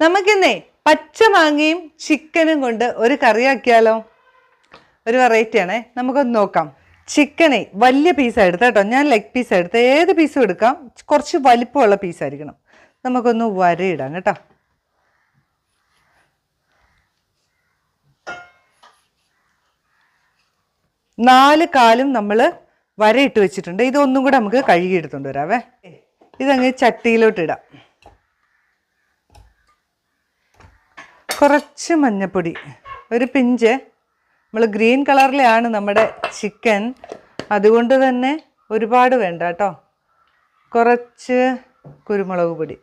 നമുക്കിന്നേ പച്ചമാങ്ങയും ചിക്കനും കൊണ്ട് ഒരു കറിയാക്കിയാലോ ഒരു വെറൈറ്റി ആണേ. നമുക്കൊന്ന് നോക്കാം. ചിക്കനെ വലിയ പീസാണ് എടുത്ത കേട്ടോ. ഞാൻ ലെഗ് പീസ് എടുത്ത്. ഏത് പീസും എടുക്കാം. കുറച്ച് വലിപ്പമുള്ള പീസായിരിക്കണം നമുക്കൊന്ന് വരയിടാം കേട്ടോ. നാല് കാലും നമ്മൾ വരയിട്ട് വെച്ചിട്ടുണ്ട്. ഇതൊന്നും കൂടെ നമുക്ക് കഴുകി എടുത്തുകൊണ്ട് വരാവേ. ഇതങ്ങ് ചട്ടിയിലോട്ട് ഇടാം. കുറച്ച് മഞ്ഞപ്പൊടി. ഒരു പിഞ്ച്. നമ്മൾ ഗ്രീൻ കളറിലാണ് നമ്മുടെ ചിക്കൻ. അതുകൊണ്ട് തന്നെ ഒരുപാട് വേണ്ട കേട്ടോ. കുറച്ച് കുരുമുളക് പൊടി.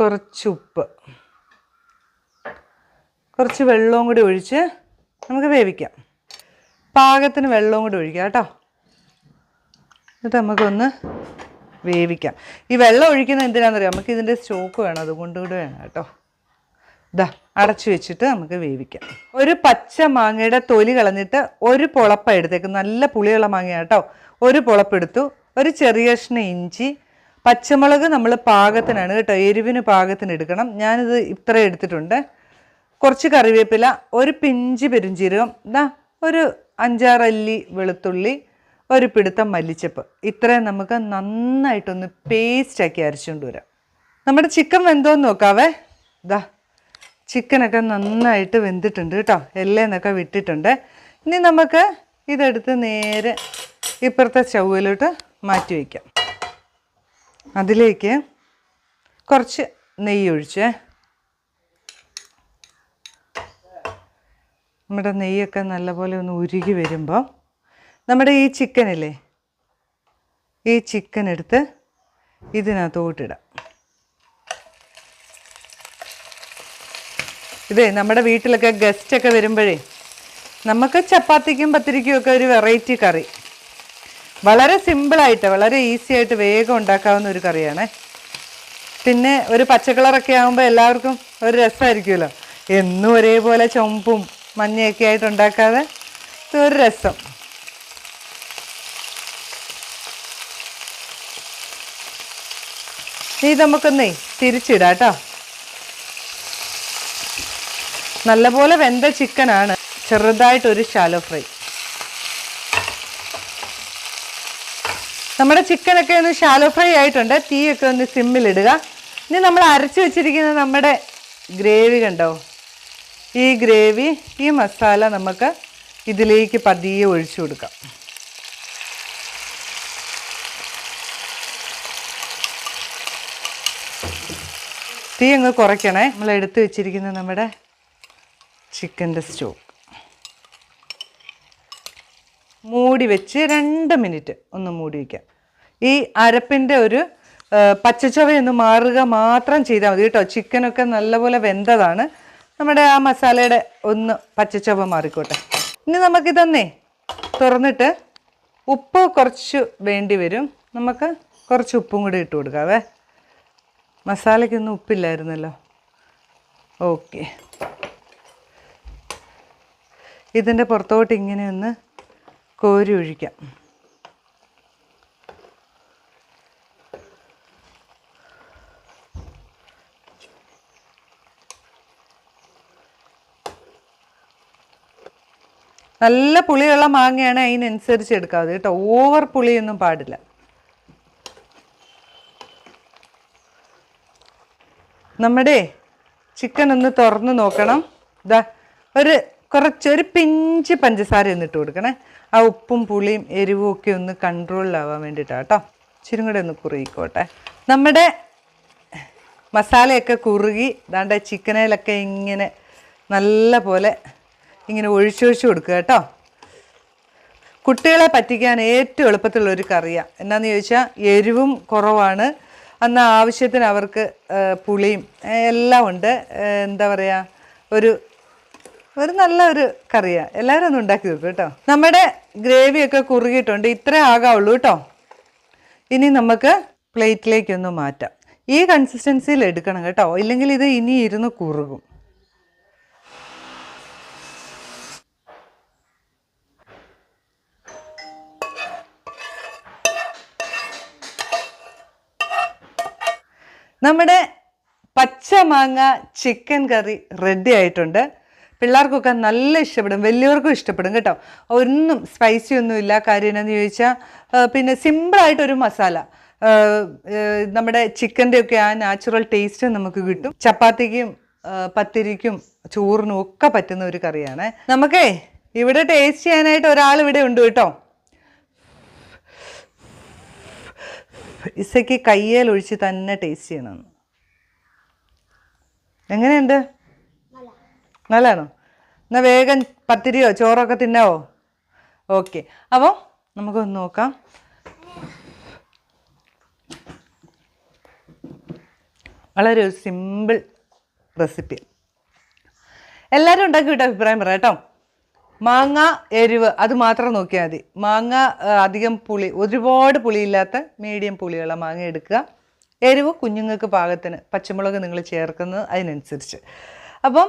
കുറച്ച് ഉപ്പ്. കുറച്ച് വെള്ളവും കൂടി ഒഴിച്ച് നമുക്ക് വേവിക്കാം. പാകത്തിന് വെള്ളവും കൂടി ഒഴിക്കാം കേട്ടോ. എന്നിട്ട് നമുക്കൊന്ന് വേവിക്കാം. ഈ വെള്ളം ഒഴിക്കുന്നത് എന്തിനാണെന്നറിയാം? നമുക്ക് ഇതിന്റെ സ്റ്റോക്ക് വേണം അതുകൊണ്ട് കൂടെ വേണം കേട്ടോ. ഇതാ അടച്ചു വെച്ചിട്ട് നമുക്ക് വേവിക്കാം. ഒരു പച്ച മാങ്ങയുടെ തൊലി കളഞ്ഞിട്ട് ഒരു പുളപ്പ എടുത്തേക്ക് നല്ല പുളിയുള്ള മാങ്ങ കേട്ടോ. ഒരു പുളപ്പെടുത്തു ഒരു ചെറിയ കഷ്ണം ഇഞ്ചി പച്ചമുളക് നമ്മൾ പാകത്തിനാണ് കേട്ടോ എരിവിന് പാകത്തിന് എടുക്കണം. ഞാനിത് ഇത്ര എടുത്തിട്ടുണ്ട്. കുറച്ച് കറിവേപ്പില ഒരു പിഞ്ച് പെരുംജീരകം ഇതാ ഒരു അഞ്ചാറല്ലി വെളുത്തുള്ളി ഒരു പിടുത്തം മല്ലിച്ചപ്പ്. ഇത്രയും നമുക്ക് നന്നായിട്ടൊന്ന് പേസ്റ്റാക്കി അരച്ചുകൊണ്ട് വരാം. നമ്മുടെ ചിക്കൻ വെന്തോന്ന് നോക്കാവേ. ഇതാ ചിക്കനൊക്കെ നന്നായിട്ട് വെന്തിട്ടുണ്ട് കേട്ടോ. എല്ലേന്നൊക്കെ വിട്ടിട്ടുണ്ട്. ഇനി നമുക്ക് ഇതെടുത്ത് നേരെ ഇപ്പുറത്തെ സ്റ്റൗവിലോട്ട് മാറ്റി വയ്ക്കാം അതിലേക്ക് കുറച്ച് നെയ്യ് ഒഴിച്ചേ. നമ്മുടെ നെയ്യൊക്കെ നല്ലപോലെ ഒന്ന് ഉരുകി വരുമ്പോൾ നമ്മുടെ ഈ ചിക്കനില്ലേ ഈ ചിക്കൻ എടുത്ത് ഇതിനകത്തോട്ടിടാം. ഇതേ നമ്മുടെ വീട്ടിലൊക്കെ ഗസ്റ്റൊക്കെ വരുമ്പോഴേ നമുക്ക് ചപ്പാത്തിക്കും പത്തിരിക്കും ഒക്കെ ഒരു വെറൈറ്റി കറി. വളരെ സിമ്പിളായിട്ട് വളരെ ഈസി ആയിട്ട് വേഗം ഉണ്ടാക്കാവുന്ന ഒരു കറിയാണ്. പിന്നെ ഒരു പച്ചക്കളറൊക്കെ ആകുമ്പോൾ എല്ലാവർക്കും ഒരു രസമായിരിക്കുമല്ലോ. എന്നും ഒരേപോലെ ചുമപ്പും മഞ്ഞയൊക്കെ ആയിട്ട് ഉണ്ടാക്കാതെ ഒരു രസം. ഇനി നമുക്കൊന്നേ തിരിച്ചിടാം കേട്ടോ. നല്ലപോലെ വെന്ത ചിക്കനാണ്. ചെറുതായിട്ടൊരു ഷാലോ ഫ്രൈ നമ്മുടെ ചിക്കനൊക്കെ ഒന്ന് ഷാലോ ഫ്രൈ ആയിട്ടുണ്ട്. തീയൊക്കെ ഒന്ന് സിമ്മിലിടുക ഇനി നമ്മൾ അരച്ച് വെച്ചിരിക്കുന്ന നമ്മുടെ ഗ്രേവി കണ്ടോ? ഈ ഗ്രേവി ഈ മസാല നമുക്ക് ഇതിലേക്ക് പതിയെ ഒഴിച്ചു കൊടുക്കാം. തീ അങ്ങ് കുറയ്ക്കണേ. നമ്മൾ എടുത്തു വെച്ചിരിക്കുന്ന നമ്മുടെ ചിക്കന്റെ സ്റ്റൂ. മൂടി വെച്ച് രണ്ട് മിനിറ്റ് ഒന്ന് മൂടി വയ്ക്കാം ഈ അരപ്പിന്റെ ഒരു പച്ചച്ചുവയൊന്ന് മാറുക മാത്രം ചെയ്താൽ മതി കേട്ടോ. ചിക്കനൊക്കെ നല്ലപോലെ വെന്തതാണ്. നമ്മുടെ ആ മസാലയുടെ ഒന്ന് പച്ചച്ചവ മാറിക്കോട്ടെ. ഇനി നമുക്കിതൊന്നേ തുറന്നിട്ട് ഉപ്പ് കുറച്ച് വേണ്ടി വരും. നമുക്ക് കുറച്ച് ഉപ്പും കൂടി ഇട്ട് കൊടുക്കാവേ മസാലയ്ക്കൊന്നും ഉപ്പില്ലായിരുന്നല്ലോ. ഓക്കെ. ഇതിന്റെ പുറത്തോട്ട് ഇങ്ങനെ ഒന്ന് കോരി ഒഴിക്കാം. നല്ല പുളിയുള്ള മാങ്ങയാണ് അതിനനുസരിച്ച് എടുക്കാതെ കേട്ടോ ഓവർ പുളിയൊന്നും പാടില്ല. നമ്മുടെ ചിക്കൻ ഒന്ന് തുറന്ന് നോക്കണം. ഇതാ ഒരു കുറച്ച് ഒരു പിഞ്ച് പഞ്ചസാര ഒന്ന് ഇട്ട് കൊടുക്കണേ. ആ ഉപ്പും പുളിയും എരിവും ഒക്കെ ഒന്ന് കൺട്രോളിലാവാൻ വേണ്ടിയിട്ടാണ് കേട്ടോ ഇച്ചിരി കൂടെ ഒന്ന് കുറുകിക്കോട്ടെ. നമ്മുടെ മസാലയൊക്കെ കുറുകി ദാണ്ട ചിക്കനയിലൊക്കെ ഇങ്ങനെ നല്ല പോലെ ഇങ്ങനെ ഒഴിച്ചൊഴിച്ച് കൊടുക്കുക കേട്ടോ കുട്ടികളെ പറ്റിക്കാൻ ഏറ്റവും എളുപ്പത്തിലുള്ള ഒരു കറിയാണ് എന്നാന്ന് ചോദിച്ചാൽ എരിവും കുറവാണ്. അന്ന് ആവശ്യത്തിന് അവർക്ക് പുളിയും എല്ലാം ഉണ്ട്. എന്താ പറയുക ഒരു ഒരു നല്ല ഒരു കറിയാണ് എല്ലാവരും ഒന്ന് ഉണ്ടാക്കി നോക്കും കേട്ടോ. നമ്മുടെ ഗ്രേവിയൊക്കെ കുറുകിയിട്ടുണ്ട്. ഇത്രേ ആകാവുള്ളൂ കേട്ടോ. ഇനി നമുക്ക് പ്ലേറ്റിലേക്കൊന്ന് മാറ്റാം. ഈ കൺസിസ്റ്റൻസിയിൽ എടുക്കണം കേട്ടോ. ഇല്ലെങ്കിൽ ഇത് ഇനി ഇരുന്ന് കുറുകും. നമ്മുടെ പച്ചമാങ്ങ ചിക്കൻ കറി റെഡി ആയിട്ടുണ്ട്. പിള്ളേർക്കൊക്കെ നല്ല ഇഷ്ടപ്പെടും. വലിയവർക്കും ഇഷ്ടപ്പെടും കേട്ടോ. ഒന്നും സ്പൈസി ഒന്നും ഇല്ല. കാര്യം എന്നാന്ന് ചോദിച്ചാൽ പിന്നെ സിമ്പിളായിട്ടൊരു മസാല. നമ്മുടെ ചിക്കന്റെ ഒക്കെ ആ നാച്ചുറൽ ടേസ്റ്റ് നമുക്ക് കിട്ടും. ചപ്പാത്തിക്കും പത്തിരിക്കും ചോറിനും ഒക്കെ പറ്റുന്ന ഒരു കറിയാണ്. നമുക്കേ ഇവിടെ ടേസ്റ്റ് ചെയ്യാനായിട്ട് ഒരാൾ ഇവിടെ ഉണ്ട് കേട്ടോ. ഇസയ്ക്ക് കയ്യേൽ ഒഴിച്ച് തന്നെ ടേസ്റ്റ് ചെയ്യണമെന്ന് എങ്ങനെയുണ്ട്? നല്ലതാണോ? എന്നാൽ വേഗം പത്തിരിയോ ചോറൊക്കെ തിന്നാവോ? ഓക്കെ അപ്പോൾ നമുക്കൊന്ന് നോക്കാം. വളരെ ഒരു സിമ്പിൾ റെസിപ്പി എല്ലാവരും ഉണ്ടാക്കി വിട്ട അഭിപ്രായം പറയാം കേട്ടോ. മാങ്ങ എരിവ് അത് മാത്രം നോക്കിയാൽ മതി. മാങ്ങ അധികം പുളി ഒരുപാട് പുളിയില്ലാത്ത മീഡിയം പുളിയുള്ള മാങ്ങ എടുക്കുക. എരിവ് കുഞ്ഞുങ്ങൾക്ക് പാകത്തിന് പച്ചമുളക് നിങ്ങൾ ചേർക്കുന്നത് അതിനനുസരിച്ച്. അപ്പം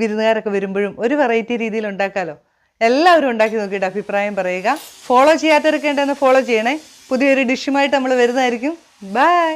വിരുന്നുകാരൊക്കെ വരുമ്പോഴും ഒരു വെറൈറ്റി രീതിയിൽ ഉണ്ടാക്കാമല്ലോ എല്ലാവരും ഉണ്ടാക്കി നോക്കിയിട്ട് അഭിപ്രായം പറയുക. ഫോളോ ചെയ്യാത്തവരൊക്കെ ഉണ്ടെന്ന് ഫോളോ ചെയ്യണേ. പുതിയൊരു ഡിഷുമായിട്ട് നമ്മൾ വരുന്നതായിരിക്കും. ബൈ